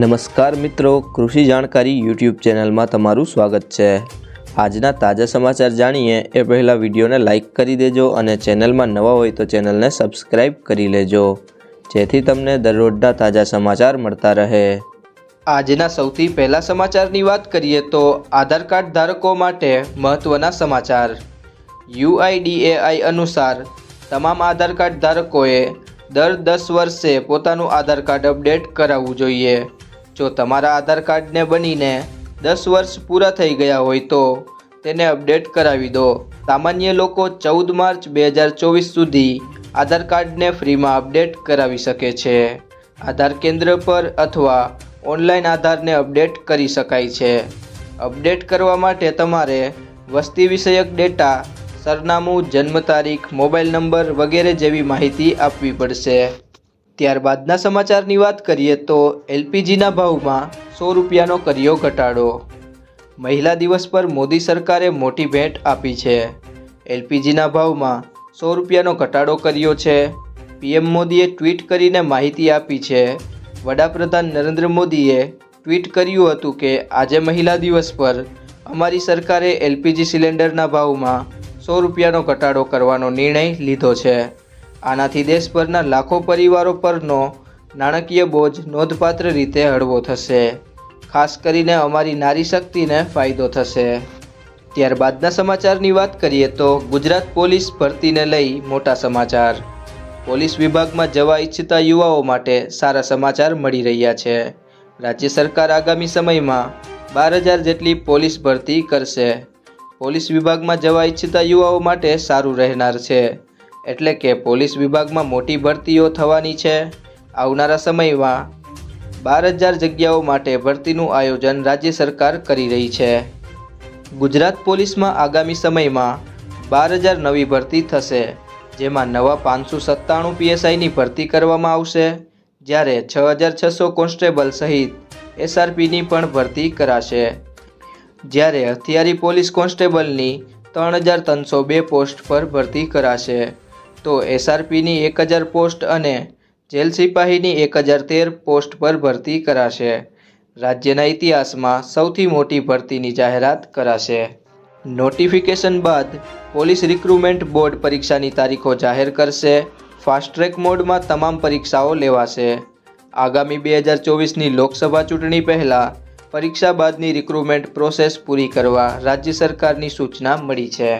નમસ્કાર મિત્રો, કૃષિ જાણકારી યુટ્યુબ ચેનલમાં તમારું સ્વાગત છે. આજના તાજા સમાચાર જાણીએ એ પહેલાં વિડીયોને લાઇક કરી દેજો અને ચેનલમાં નવા હોય તો ચેનલને સબસ્ક્રાઈબ કરી લેજો, જેથી તમને દરરોજના તાજા સમાચાર મળતા રહે. આજના સૌથી પહેલા સમાચારની વાત કરીએ તો આધાર કાર્ડ ધારકો માટે મહત્ત્વના સમાચાર. યુઆઈડીએઆઈ અનુસાર, તમામ આધાર કાર્ડ ધારકોએ દર દસ વર્ષે પોતાનું આધાર કાર્ડ અપડેટ કરાવવું જોઈએ. જો તમારા આધાર કાર્ડને બનીને દસ વર્ષ પૂરા થઈ ગયા હોય તો તેને અપડેટ કરાવી દો. સામાન્ય લોકો ચૌદ માર્ચ બે હજાર ચોવીસ સુધી આધાર કાર્ડને ફ્રીમાં અપડેટ કરાવી શકે છે. આધાર કેન્દ્ર પર અથવા ઓનલાઈન આધારને અપડેટ કરી શકાય છે. અપડેટ કરવા માટે તમારે વસ્તી વિષયક ડેટા, સરનામું, જન્મ તારીખ, મોબાઈલ નંબર વગેરે જેવી માહિતી આપવી પડશે. ત્યારબાદના સમાચારની વાત કરીએ તો એલપીજીના ભાવમાં સો રૂપિયાનો કર્યો ઘટાડો. મહિલા દિવસ પર મોદી સરકારે મોટી ભેટ આપી છે. એલપીજીના ભાવમાં સો રૂપિયાનો ઘટાડો કર્યો છે. પીએમ મોદીએ ટ્વીટ કરીને માહિતી આપી છે. વડાપ્રધાન નરેન્દ્ર મોદીએ ટ્વીટ કર્યું હતું કે આજે મહિલા દિવસ પર અમારી સરકારે એલપીજી સિલિન્ડરના ભાવમાં સો રૂપિયાનો ઘટાડો કરવાનો નિર્ણય લીધો છે. આનાથી દેશભરના લાખો પરિવારો પરનો નાણાકીય બોજ નોંધપાત્ર રીતે હળવો થશે. ખાસ કરીને અમારી નારી શક્તિને ફાયદો થશે. ત્યારબાદના સમાચારની વાત કરીએ તો ગુજરાત પોલીસ ભરતીને લઈ મોટા સમાચાર. પોલીસ વિભાગમાં જવા ઈચ્છતા યુવાઓ માટે સારા સમાચાર મળી રહ્યા છે. રાજ્ય સરકાર આગામી સમયમાં બાર હજાર જેટલી પોલીસ ભરતી કરશે. પોલીસ વિભાગમાં જવા ઈચ્છતા યુવાઓ માટે સારું રહેનાર છે. એટલે કે પોલીસ વિભાગમાં મોટી ભરતીઓ થવાની છે. આવનારા સમયમાં બાર હજાર જગ્યાઓ માટે ભરતીનું આયોજન રાજ્ય સરકાર કરી રહી છે. ગુજરાત પોલીસમાં આગામી સમયમાં બાર હજાર નવી ભરતી થશે, જેમાં નવા પાંચસો સત્તાણું પીએસઆઈની ભરતી કરવામાં આવશે, જ્યારે છ હજાર છસો કોન્સ્ટેબલ સહિત એસઆરપીની પણ ભરતી કરાશે. જ્યારે હથિયારી પોલીસ કોન્સ્ટેબલની ત્રણ હજાર ત્રણસો બે પોસ્ટ પર ભરતી કરાશે. તો એસઆરપીની એક હજાર પોસ્ટ અને જેલ સિપાહીની એક હજાર તેર પોસ્ટ પર ભરતી કરાશે. રાજ્યના ઇતિહાસમાં સૌથી મોટી ભરતીની જાહેરાત કરાશે. નોટિફિકેશન બાદ પોલીસ રિક્રુટમેન્ટ બોર્ડ પરીક્ષાની તારીખો જાહેર કરશે. ફાસ્ટ ટ્રેક મોડમાં તમામ પરીક્ષાઓ લેવાશે. આગામી બે હજાર ચોવીસની લોકસભા ચૂંટણી પહેલાં પરીક્ષા બાદની રિક્રુટમેન્ટ પ્રોસેસ પૂરી કરવા રાજ્ય સરકારની સૂચના મળી છે.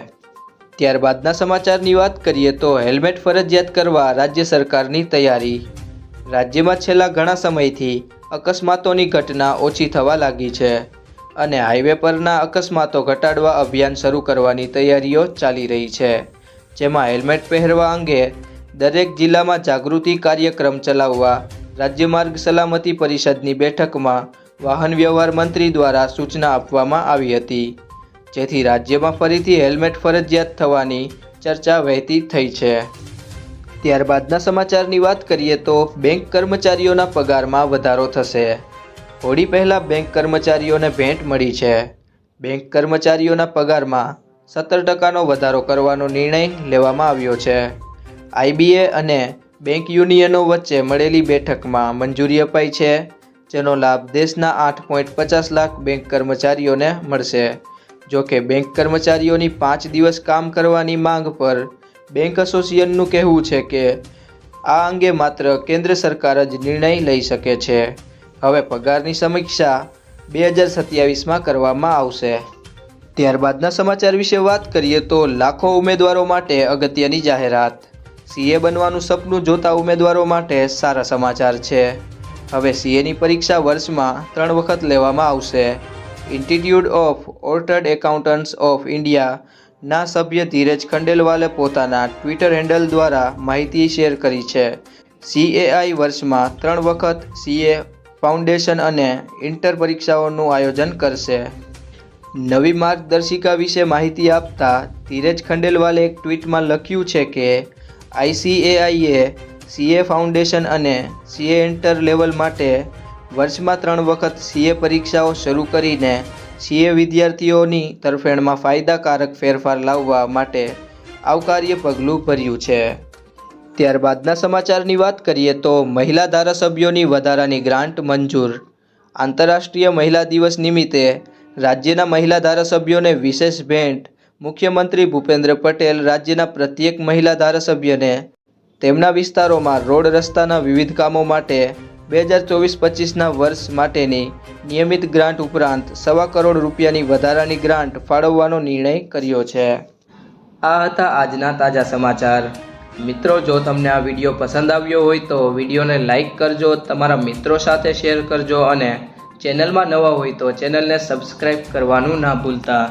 ત્યારબાદના સમાચારની વાત કરીએ તો હેલ્મેટ ફરજિયાત કરવા રાજ્ય સરકારની તૈયારી. રાજ્યમાં છેલ્લા ઘણા સમયથી અકસ્માતોની ઘટના ઓછી થવા લાગી છે અને હાઈવે પરના અકસ્માતો ઘટાડવા અભિયાન શરૂ કરવાની તૈયારીઓ ચાલી રહી છે. જેમાં હેલ્મેટ પહેરવા અંગે દરેક જિલ્લામાં જાગૃતિ કાર્યક્રમ ચલાવવા રાજ્ય માર્ગ સલામતી પરિષદની બેઠકમાં વાહન વ્યવહાર મંત્રી દ્વારા સૂચના આપવામાં આવી હતી. જેથી રાજ્યમાં ફરીથી હેલ્મેટ ફરજિયાત થવાની ચર્ચા વહેતી થઈ છે. ત્યારબાદના સમાચારની વાત કરીએ તો બેંક કર્મચારીઓના પગારમાં વધારો થશે. હોળી પહેલાં બેંક કર્મચારીઓને ભેટ મળી છે. બેંક કર્મચારીઓના પગારમાં સત્તર ટકાનો વધારો કરવાનો નિર્ણય લેવામાં આવ્યો છે. આઈબીએ અને બેંક યુનિયનો વચ્ચે મળેલી બેઠકમાં મંજૂરી અપાઈ છે, જેનો લાભ દેશના આઠ પોઈન્ટ પચાસ લાખ બેંક કર્મચારીઓને મળશે. જો કે બેંક કર્મચારીઓની પાંચ દિવસ કામ કરવાની માંગ પર બેંક એસોસિએશનનું કહેવું છે કે આ અંગે માત્ર કેન્દ્ર સરકાર જ નિર્ણય લઈ શકે છે. હવે પગારની સમીક્ષા બે હજાર સત્યાવીસમાં કરવામાં આવશે. ત્યારબાદના સમાચાર વિશે વાત કરીએ તો લાખો ઉમેદવારો માટે અગત્યની જાહેરાત. સીએ બનવાનું સપનું જોતા ઉમેદવારો માટે સારા સમાચાર છે. હવે સીએની પરીક્ષા વર્ષમાં ત્રણ વખત લેવામાં આવશે. Institute of Chartered Accountants of ઇન્ડિયાના સભ્ય ધીરજ ખંડેલવાલે પોતાના ટ્વિટર હેન્ડલ દ્વારા માહિતી શેર કરી છે. સીએઆઈ વર્ષમાં ત્રણ વખત સીએ ફાઉન્ડેશન અને ઇન્ટર પરીક્ષાઓનું આયોજન કરશે. નવી માર્ગદર્શિકા વિશે માહિતી આપતા ધીરજ ખંડેલવાલે એક ટ્વીટમાં લખ્યું છે કે આઈસીએઆઈએ સીએ ફાઉન્ડેશન અને સીએ ઇન્ટર લેવલ માટે વર્ષમાં ત્રણ વખત સીએ પરીક્ષાઓ શરૂ કરીને સીએ વિદ્યાર્થીઓની તરફેણમાં ફાયદાકારક ફેરફાર લાવવા માટે આવકાર્ય પગલું ભર્યું છે. ત્યારબાદના સમાચારની વાત કરીએ તો મહિલા ધારાસભ્યોની વધારાની ગ્રાન્ટ મંજૂર. આંતરરાષ્ટ્રીય મહિલા દિવસ નિમિત્તે રાજ્યના મહિલા ધારાસભ્યોને વિશેષ ભેટ મુખ્યમંત્રી ભૂપેન્દ્ર પટેલ રાજ્યના પ્રત્યેક મહિલા ધારાસભ્યને તેમના વિસ્તારોમાં રોડ રસ્તાના વિવિધ કામો માટે બે હજાર ચોવીસ પચીસના વર્ષ માટેની નિયમિત ગ્રાન્ટ ઉપરાંત સવા કરોડ રૂપિયાની વધારાની ગ્રાન્ટ ફાળવવાનો નિર્ણય કર્યો છે. આ હતા આજના તાજા સમાચાર. મિત્રો, જો તમને આ વીડિયો પસંદ આવ્યો હોય તો વિડીયોને લાઇક કરજો, તમારા મિત્રો સાથે શેર કરજો અને ચેનલમાં નવા હોય તો ચેનલને સબસ્ક્રાઈબ કરવાનું ના ભૂલતા.